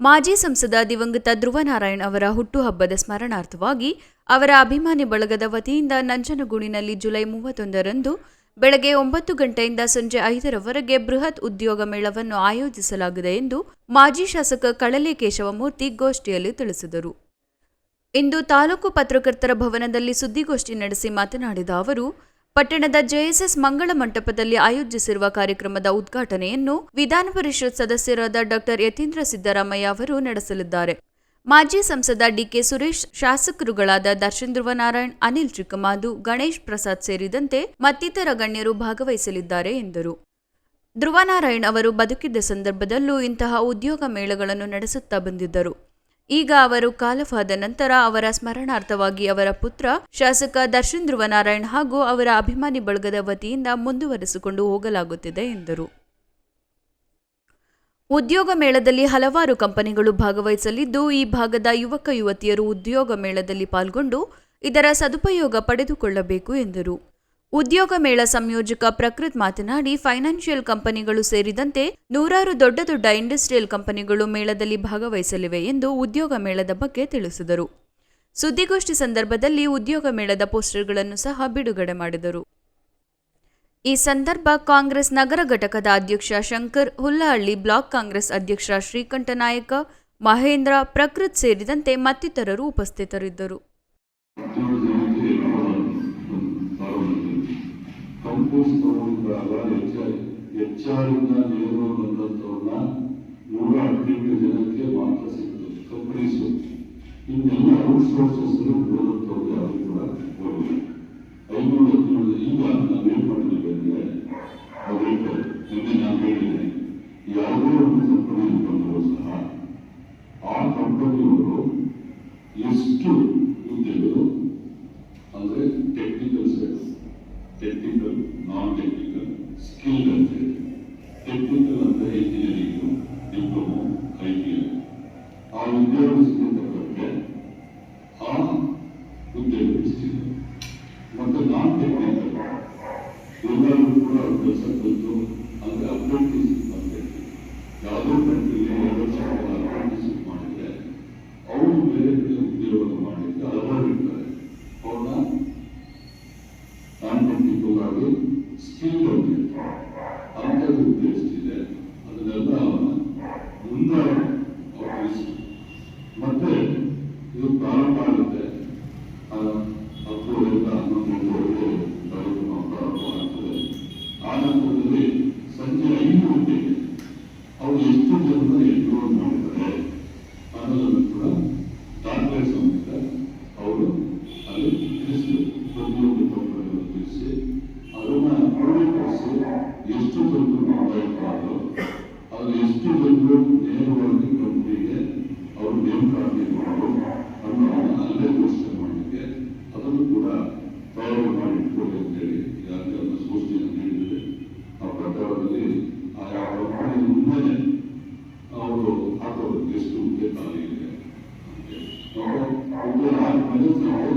ಮಾಜಿ ಸಂಸದ ದಿವಂಗತ ಧ್ರುವನಾರಾಯಣ್ ಅವರ ಹುಟ್ಟುಹಬ್ಬದ ಸ್ಮರಣಾರ್ಥವಾಗಿ ಅವರ ಅಭಿಮಾನಿ ಬಳಗದ ವತಿಯಿಂದ ನಂಜನಗೂಡಿನಲ್ಲಿ ಜುಲೈ ಮೂವತ್ತೊಂದರಂದು ಬೆಳಗ್ಗೆ ಒಂಬತ್ತು ಗಂಟೆಯಿಂದ ಸಂಜೆ ಐದರವರೆಗೆ ಬೃಹತ್ ಉದ್ಯೋಗ ಮೇಳವನ್ನು ಆಯೋಜಿಸಲಾಗಿದೆ ಎಂದು ಮಾಜಿ ಶಾಸಕ ಕಳಲೆ ಕೇಶವಮೂರ್ತಿ ಗೋಷ್ಠಿಯಲ್ಲಿ ತಿಳಿಸಿದರು. ಇಂದು ತಾಲೂಕು ಪತ್ರಕರ್ತರ ಭವನದಲ್ಲಿ ಸುದ್ದಿಗೋಷ್ಠಿ ನಡೆಸಿ ಮಾತನಾಡಿದ ಅವರು ಪಟ್ಟಣದ ಜೆಎಸ್ಎಸ್ ಮಂಗಳ ಮಂಟಪದಲ್ಲಿ ಆಯೋಜಿಸಿರುವ ಕಾರ್ಯಕ್ರಮದ ಉದ್ಘಾಟನೆಯನ್ನು ವಿಧಾನ ಪರಿಷತ್ ಸದಸ್ಯರಾದ ಡಾಕ್ಟರ್ ಯತೀಂದ್ರ ಸಿದ್ದರಾಮಯ್ಯ ಅವರು ನಡೆಸಲಿದ್ದಾರೆ. ಮಾಜಿ ಸಂಸದ ಡಿಕೆ ಸುರೇಶ್, ಶಾಸಕರುಗಳಾದ ದರ್ಶನ್ ಧ್ರುವನಾರಾಯಣ್ ಅನಿಲ್ ಚಿಕ್ಕಮಾದು, ಗಣೇಶ್ ಪ್ರಸಾದ್ ಸೇರಿದಂತೆ ಮತ್ತಿತರ ಗಣ್ಯರು ಭಾಗವಹಿಸಲಿದ್ದಾರೆ ಎಂದರು. ಧ್ರುವನಾರಾಯಣ್ ಅವರು ಬದುಕಿದ್ದ ಸಂದರ್ಭದಲ್ಲೂ ಇಂತಹ ಉದ್ಯೋಗ ಮೇಳಗಳನ್ನು ನಡೆಸುತ್ತಾ ಬಂದಿದ್ದರು. ಈಗ ಅವರು ಕಾಲವಾದ ನಂತರ ಅವರ ಸ್ಮರಣಾರ್ಥವಾಗಿ ಅವರ ಪುತ್ರ ಶಾಸಕ ದರ್ಶನ್ ಧ್ರುವನಾರಾಯಣ್ ಹಾಗೂ ಅವರ ಅಭಿಮಾನಿ ಬಳಗದ ವತಿಯಿಂದ ಮುಂದುವರೆಸಿಕೊಂಡು ಹೋಗಲಾಗುತ್ತಿದೆ ಎಂದರು. ಉದ್ಯೋಗ ಮೇಳದಲ್ಲಿ ಹಲವಾರು ಕಂಪನಿಗಳು ಭಾಗವಹಿಸಲಿದ್ದು, ಈ ಭಾಗದ ಯುವಕ ಯುವತಿಯರು ಉದ್ಯೋಗ ಮೇಳದಲ್ಲಿ ಪಾಲ್ಗೊಂಡು ಇದರ ಸದುಪಯೋಗ ಪಡೆದುಕೊಳ್ಳಬೇಕು ಎಂದರು. ಉದ್ಯೋಗ ಮೇಳ ಸಂಯೋಜಕ ಪ್ರಕೃತ್ ಮಾತನಾಡಿ, ಫೈನಾನ್ಷಿಯಲ್ ಕಂಪನಿಗಳು ಸೇರಿದಂತೆ ನೂರಾರು ದೊಡ್ಡ ದೊಡ್ಡ ಇಂಡಸ್ಟ್ರಿಯಲ್ ಕಂಪನಿಗಳು ಮೇಳದಲ್ಲಿ ಭಾಗವಹಿಸಲಿವೆ ಎಂದು ಉದ್ಯೋಗ ಮೇಳದ ಬಗ್ಗೆ ತಿಳಿಸಿದರು. ಸುದ್ದಿಗೋಷ್ಠಿ ಸಂದರ್ಭದಲ್ಲಿ ಉದ್ಯೋಗ ಮೇಳದ ಪೋಸ್ಟರ್ಗಳನ್ನು ಸಹ ಬಿಡುಗಡೆ ಮಾಡಿದರು. ಈ ಸಂದರ್ಭ ಕಾಂಗ್ರೆಸ್ ನಗರ ಘಟಕದ ಅಧ್ಯಕ್ಷ ಶಂಕರ್ ಹುಲ್ಲಹಳ್ಳಿ ಬ್ಲಾಕ್ ಕಾಂಗ್ರೆಸ್ ಅಧ್ಯಕ್ಷ ಶ್ರೀಕಂಠನಾಯಕ ಮಹೇಂದ್ರ, ಪ್ರಕೃತ್ ಸೇರಿದಂತೆ ಮತ್ತಿತರರು ಉಪಸ್ಥಿತರಿದ್ದರು. ಕಂಪೋಸ್ ತಗೊಂಡಾಗ ಹೆಚ್ಚ ಹೆಚ್ಚಾರಿಂದ ನೇರು ಬಂದಂಥವ್ರನ್ನ ನೂರ ಹದಿನೆಂಟು ಜನಕ್ಕೆ ಮಾತ್ರ ಸಿಗ್ತದೆ ಕಂಪನೀಸು ಇನ್ನೆಲ್ಲ ಔಟ್ಸೋರ್ಸಸ್ ಹೋದಂಥವ್ರು ಯಾರು ಕೂಡ ಹೋಗಿಲ್ಲ ಐನೂರ ಹದಿನೇಳು ಈಗ ನಾವೇನು ಮಾಡಿದ್ದೀವಿ ಅಂದರೆ ಹೇಳ್ತಾರೆ ನಿನ್ನೆ ನಾನು ಹೇಳಿದ್ದೇನೆ ಯಾವುದೇ ಒಂದು ಕಂಪನಿ ಬಂದರೂ ಸಹ ಆ ಕಂಪನಿಯವರು ಎಷ್ಟು ಹುದ್ದೆಗಳು ಅಂದರೆ technical side technical non technical skill ಅಂತ ಟೆಕ್ನಿಕಲ್ ಅಂದರೆ engineering diploma I T I ಆ ಉದ್ಯೋಗ ತಕ್ಕಂತೆ ಆ ಉದ್ಯೋಗ ಎಷ್ಟಿದೆ ಮತ್ತು ನಾನ್ ಟೆಕ್ನಿಕಲ್ ಎಲ್ಲರೂ ಕೂಡ ಕೆಲಸ ಕಲಿತು ಅಂದರೆ ಅಪ್ರೆಂಟಿಸ್ ಅಂತ ಯಾವುದೋ ಕಂಟ್ರಿಲಿ ಎರಡು ವರ್ಷ ಅಪ್ರೆಂಟಿಸ್ ಮಾಡಿದ್ರೆ, ಅವರು ಬೇರೆ ಕಡೆ ಉದ್ಯೋಗ ಮಾಡಿದ್ರೆ ಹಲವಾರು ಎಷ್ಟು ಜನರು ನೋಂದಾಯಿತರಾದರು ಅದು ಎಷ್ಟು ಜನರು ನೇರವಾಗಿ ಕಂಪ್ನಿಗೆ ಅವರು ನೇಮಕಾತಿ ಮಾಡೋದು ಅನ್ನೋದನ್ನ ಅಲ್ಲೇ ಘೋಷಣೆ ಮಾಡಲಿಕ್ಕೆ ಅದನ್ನು ಕೂಡ ತಯಾರು ಮಾಡಿ ಇಟ್ಕೊಳ್ಳಿ ಅಂತೇಳಿ ಯಾಕೆ ಅದನ್ನು ಸೂಚನೆಯನ್ನು ನೀಡಿದರೆ ಆ ಪ್ರಕಾರದಲ್ಲಿ ಆಯಾ ಮಾಡಿದ ಮುಂದೆ ಅವರು ಹಾಕೋದು. ಎಷ್ಟು ಹುದ್ದೆ ಖಾಲಿ ಇದೆ. ನಾವು ಆದ್ಮೇಲೆ ನಾವು